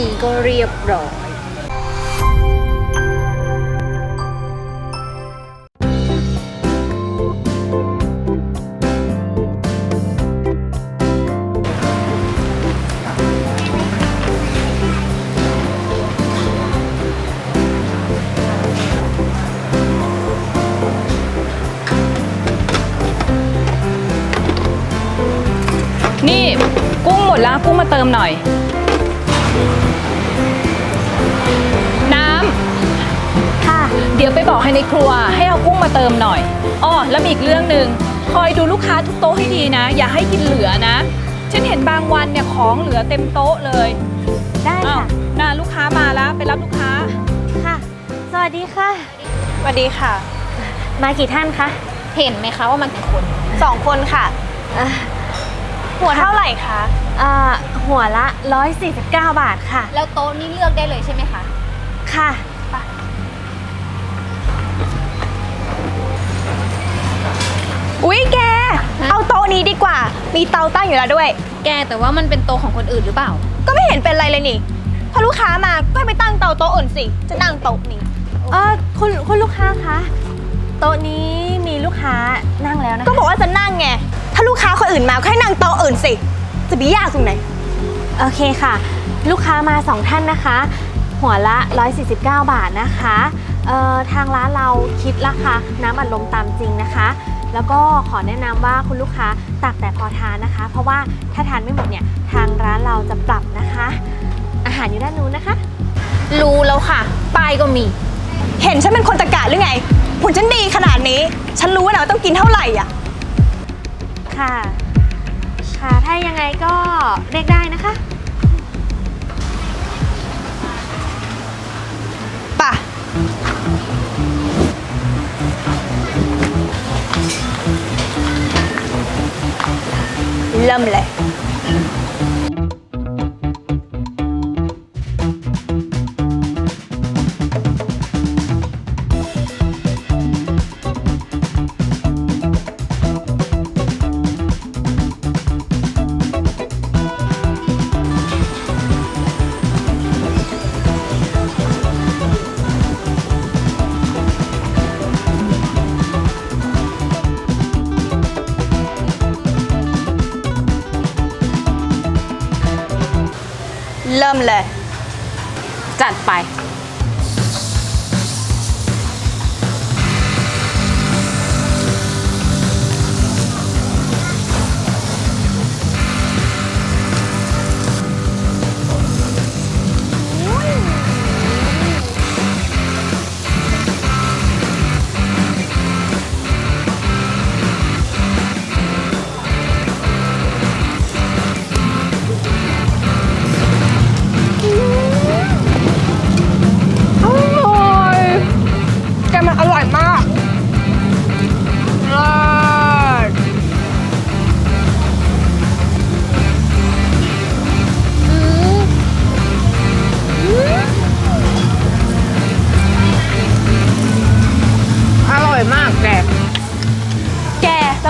นี้ก็เรียบร้อย นี่ กุ้งหมดแล้วกุ้งมาเติมหน่อย ไปบอกให้ในครัวให้เอากุ้งมาเติมหน่อยอ้อแล้วมีอีกเรื่องหนึ่งคอยดูลูกค้าทุกโต๊ะให้ดีนะ อย่าให้กินเหลือนะ ฉันเห็นบางวันเนี่ยของเหลือเต็มโต๊ะเลยได้อ้าวค่ะ น่าลูกค้ามาแล้วไปรับลูกค้า ค่ะ สวัสดีค่ะ สวัสดีค่ะ มากี่ท่านคะเห็นไหมคะว่ามันกี่คน สองคนค่ะเอ่อหัวเท่าไหร่คะเอ่อหัวละ 149 บาทค่ะ แล้วโต๊ะนี่เลือกได้เลยใช่ไหมคะ ค่ะ อุ๊ยแก เอาโต๊ะนี้ดีกว่า มีเตาตั้งอยู่แล้วด้วย แกแต่ว่ามันเป็นโตะของคนอื่นหรือเปล่า ก็ไม่เห็นเป็นไรเลยนี่พอลูกค้ามาก็ให้ไปตั้งเตาโต๊ะอื่นสิ จะนั่งโต๊ะนี้ เออคุณคุณลูกค้าคะโต๊ะนี้มีลูกค้านั่งแล้วนะคะก็บอกว่าจะนั่งไง ถ้าลูกค้าคนอื่นมาก็ให้นั่งโต๊ะอื่นสิ จะมียากตรงไหน โอเคค่ะ ลูกค้ามาสองท่านนะคะ หัวละ 149 บาทนะคะเอ่อทางร้านเราคิดราคาน้ำอัดลมตามจริงนะคะ แล้วก็ขอแนะนำว่าคุณลูกค้าตักแต่พอทานนะคะ เพราะว่าถ้าทานไม่หมดเนี่ยทางร้านเราจะปรับนะคะ อาหารอยู่ด้านนู้นนะคะ รู้แล้วค่ะป้ายก็มี เห็นฉันเป็นคนตะกะหรือไงหุ่นฉันดีขนาดนี้ ฉันรู้นะว่าต้องกินเท่าไหร่อะค่ะ ค่ะถ้ายังไงก็เรียกได้นะคะป่ะ เริ่มเลย เริ่มเลย จัดไป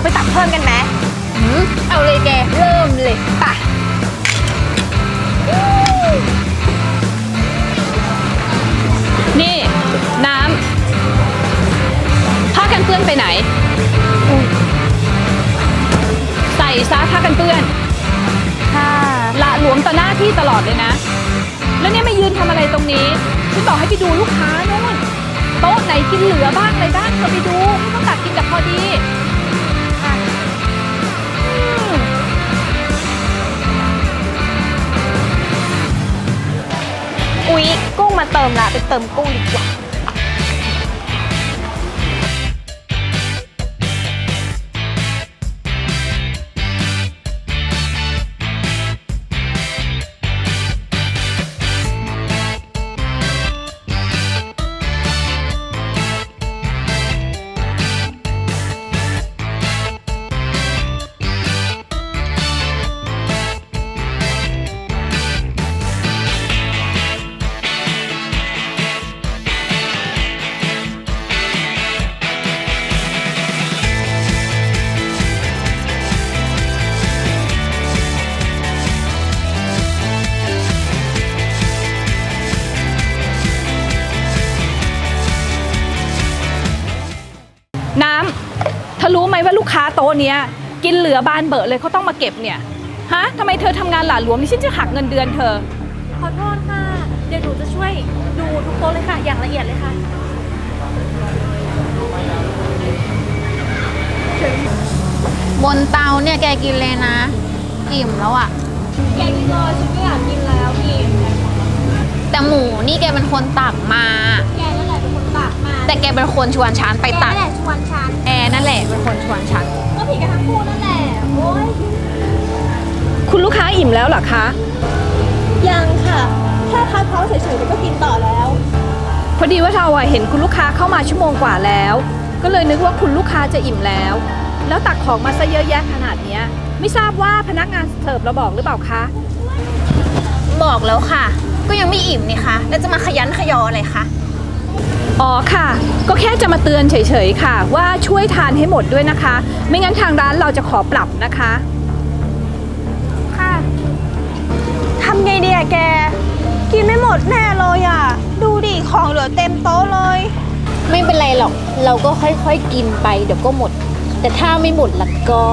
ไปตักเพิ่มกันไหมเอาเลยแก เริ่มเลยไปนี่น้ำผ้ากันเปื้อนไปไหน ใส่ซะผ้ากันเปื้อนค่ะละหลวมต่อหน้าที่ตลอดเลยนะ แล้วเนี่ยมายืนทำอะไรตรงนี้ฉันบอกให้ไปดูลูกค้านู่นโต๊ะไหนกินเหลือบ้างอะไรบ้างเธอไปดูไม่ต้องตักกินแต่พอดี อุ๊ย กุ้งมาเติมละไปเติมกุ้งดีกว่า เนี้ย กินเหลือบานเบอะเลยเขาต้องมาเก็บเนี่ยฮะทำไมเธอทำงานหลาหลวมนี่ฉันจะหักเงินเดือนเธอ ขอโทษค่ะ เดี๋ยวหนูจะช่วยดูทุกโต๊ะเลยค่ะ อย่างละเอียดเลยค่ะ บนเตาเนี่ยแกกินเลยนะ อิ่มแล้วอะแกกินเลยฉันก็อยากกินแล้วพี่แต่หมูนี่แกเป็นคนตักมา แก แต่แกเป็นคนชวนฉันไปแกตักนั่นแหละชวนฉันแอร์นั่นแหละเป็นคนชวนฉันก็ผิดกันทั้งคู่นั่นแหละโอ๊ยคุณลูกค้าอิ่มแล้วเหรอคะ ยังค่ะ แค่พักท้องเฉยๆเดี๋ยวก็กินต่อแล้ว พอดีว่าเราอะเห็นคุณลูกค้าเข้ามาชั่วโมงกว่าแล้ว ก็เลยนึกว่าคุณลูกค้าจะอิ่มแล้ว แล้วตักของมาซะเยอะแยะขนาดเนี้ย ไม่ทราบว่าพนักงานเสิร์ฟเราบอกหรือเปล่าคะบอกแล้วค่ะ ก็ยังไม่อิ่มนี่คะแล้วจะมาขยันขยออะไรคะ อ๋อค่ะ ก็แค่จะมาเตือนเฉยๆค่ะ ว่าช่วยทานให้หมดด้วยนะคะ ไม่งั้นทางร้านเราจะขอปรับนะคะ ค่ะทำไงดีอะแก กินไม่หมดแน่เลยอะดูดิของเหลือเต็มโต๊ะเลย ไม่เป็นไรหรอก เราก็ค่อยๆกินไปเดี๋ยวก็หมด แต่ถ้าไม่หมดละก็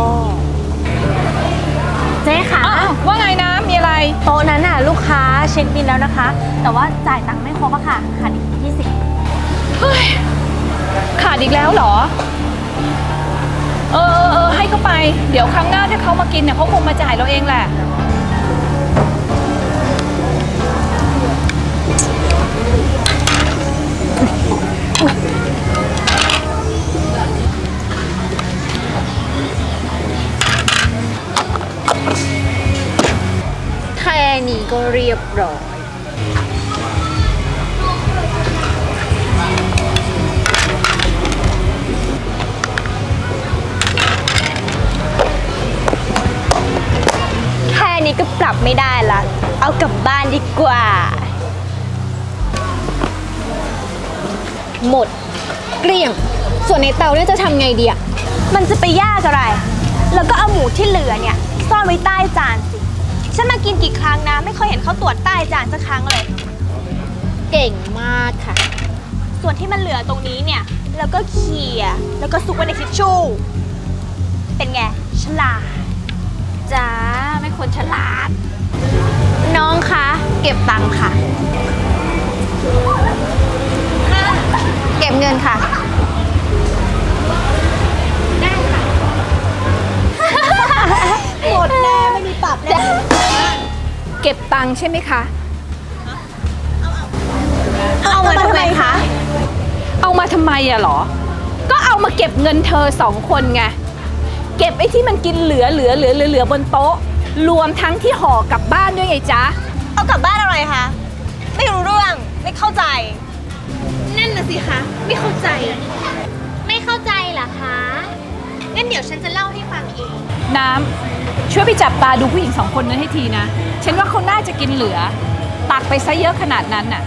เจ๊ค่ะอ้าวว่าไงนะมีอะไร โต๊ะนั้นน่ะลูกค้าเช็คบินแล้วนะคะ แต่ว่าจ่ายตังค์ไม่ครบอะค่ะขาดอีก ขาดอีกแล้วเหรอ เออเออเออให้เขาไป เดี๋ยวครั้งหน้าถ้าเขามากินเนี่ยเขาคงมาจ่ายเราเองแหละ แค่นี้ก็เรียบร้อย ก็ปรับไม่ได้ละ เอากลับบ้านดีกว่า หมด เกลี้ยง ส่วนในเตาเนี่ยจะทำไงดีอะมันจะไปยากอะไร แล้วก็เอาหมูที่เหลือเนี่ย ซ่อนไว้ใต้จานสิ ฉันมากินกี่ครั้งนะ ไม่เคยเห็นเขาตรวจใต้จานสักครั้งเลย เก่งมากค่ะ ส่วนที่มันเหลือตรงนี้เนี่ย แล้วก็เขี่ยแล้วก็ซุกไว้ในทิชชู่ เป็นไง ฉลาด จ้าไม่คนฉลาด น้องคะ เก็บตังค่ะ เก็บเงินค่ะ หมดแน่ไม่มีปรับแน่เก็บตังค์ใช่ไหมคะ เอามาทำไมคะ เอามาทำไมอะเหรอ ก็เอามาเก็บเงินเธอสองคนไง เก็บไอ้ที่มันกินเหลือเหลือเหลือเหลือเหลือบนโต๊ะ รวมทั้งที่ห่อกลับบ้านด้วยไงจ๊ะ เอากลับบ้านอะไรคะ ไม่รู้เรื่องไม่เข้าใจ นั่นน่ะสิคะไม่เข้าใจ ไม่เข้าใจเหรอคะ งั้นเดี๋ยวฉันจะเล่าให้ฟังเอง น้ำช่วยไปจับตาดูผู้หญิงสองคนนั้นให้ทีนะ ฉันว่าเขาน่าจะกินเหลือ ตักไปซะเยอะขนาดนั้นน่ะ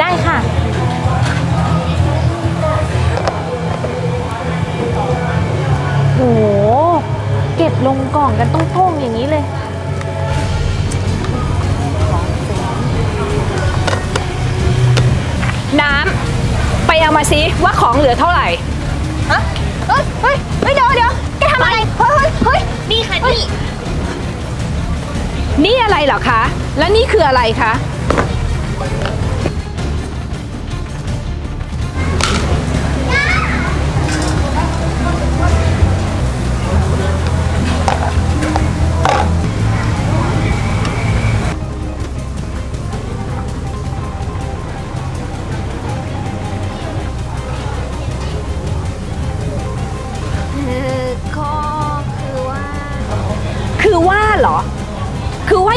ได้ค่ะโห เก็บลงกล่องกันต้องโต้งๆอย่างนี้เลย น้ำไปเอามาซิว่าของเหลือเท่าไหร่ ฮะเฮ้ยเฮ้ยเฮ้ยเดี๋ยวเดี๋ยวแกทำอะไร เฮ้ยเฮ้ยนี่ค่ะนี่ นี่อะไรเหรอคะ และนี่คืออะไรคะ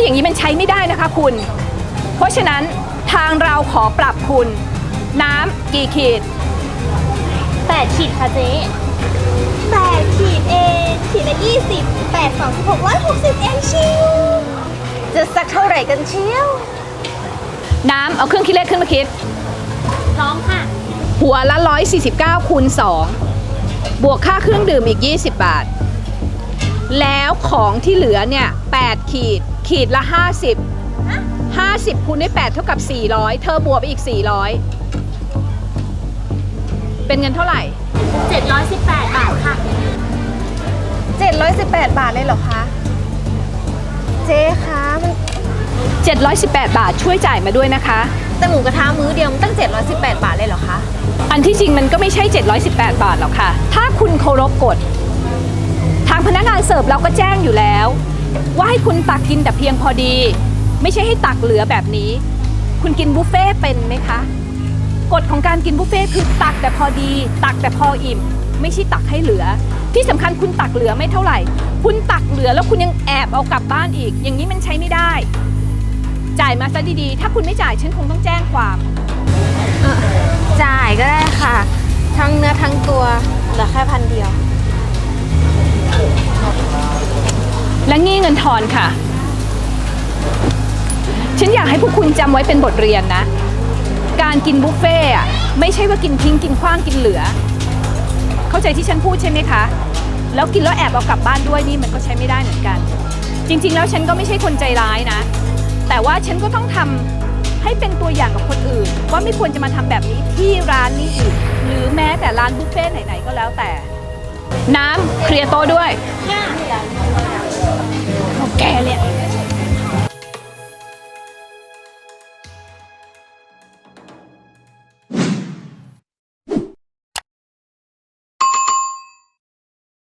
อว่าอย่างนี้มันใช้ไม่ได้นะคะคุณ เพราะฉะนั้นทางเราขอปรับคุณ น้ำกี่ขีด แปดขีดค่ะเจ๊แปดขีดเองขีดละยี่สิบแปดสองสิบหกร้อยหกสิบเองชิวจะสักเท่าไหร่กันเชียว น้ำเอาเครื่องคิดเลขขึ้นมาคิด พร้อมค่ะ หัวละ 149คูณ2บวกค่าเครื่องดื่มอีก 20 บาท แล้วของที่เหลือเนี่ย 8 ขีด ขีดละ 50 50คูณด้วย8เท่ากับ 400 เธอบวกไปอีก 400 เป็นเงินเท่าไหร่ 718 บาทค่ะ 718 บาทเลยเหรอคะ เจ๊คะมัน718 บาทช่วยจ่ายมาด้วยนะคะ แต่หมูกระทะมื้อเดียวมันตั้ง 718 บาทเลยเหรอคะ อันที่จริงมันก็ไม่ใช่ 718 บาทหรอกค่ะ ถ้าคุณเคารพกฎ ทางพนักงานเสิร์ฟเราก็แจ้งอยู่แล้ว ว่าให้คุณตักกินแต่เพียงพอดี ไม่ใช่ให้ตักเหลือแบบนี้ คุณกินบุฟเฟ่เป็นไหมคะ กฎของการกินบุฟเฟ่คือตักแต่พอดี ตักแต่พออิ่ม ไม่ใช่ตักให้เหลือ ที่สำคัญคุณตักเหลือไม่เท่าไหร่ คุณตักเหลือแล้วคุณยังแอบเอากลับบ้านอีก อย่างนี้มันใช้ไม่ได้ จ่ายมาซะดีๆ ถ้าคุณไม่จ่ายฉันคงต้องแจ้งความจ่ายก็ได้ค่ะ ทั้งเนื้อทั้งตัวเหลือแค่พันเดียว เงินทอนค่ะ ฉันอยากให้พวกคุณจำไว้เป็นบทเรียนนะ การกินบุฟเฟ่อะไม่ใช่ว่ากินทิ้งกินขว้างกินเหลือ เข้าใจที่ฉันพูดใช่ไหมคะ แล้วกินแล้วแอบเอากลับบ้านด้วยนี่มันก็ใช้ไม่ได้เหมือนกัน จริงๆ แล้วฉันก็ไม่ใช่คนใจร้ายนะ แต่ว่าฉันก็ต้องทำให้เป็นตัวอย่างกับคนอื่น ว่าไม่ควรจะมาทำแบบนี้ที่ร้านนี้อีก หรือแม้แต่ร้านบุฟเฟ่ต์ไหนๆก็แล้วแต่ น้ำเคลียร์โต๊ะด้วย แกเลย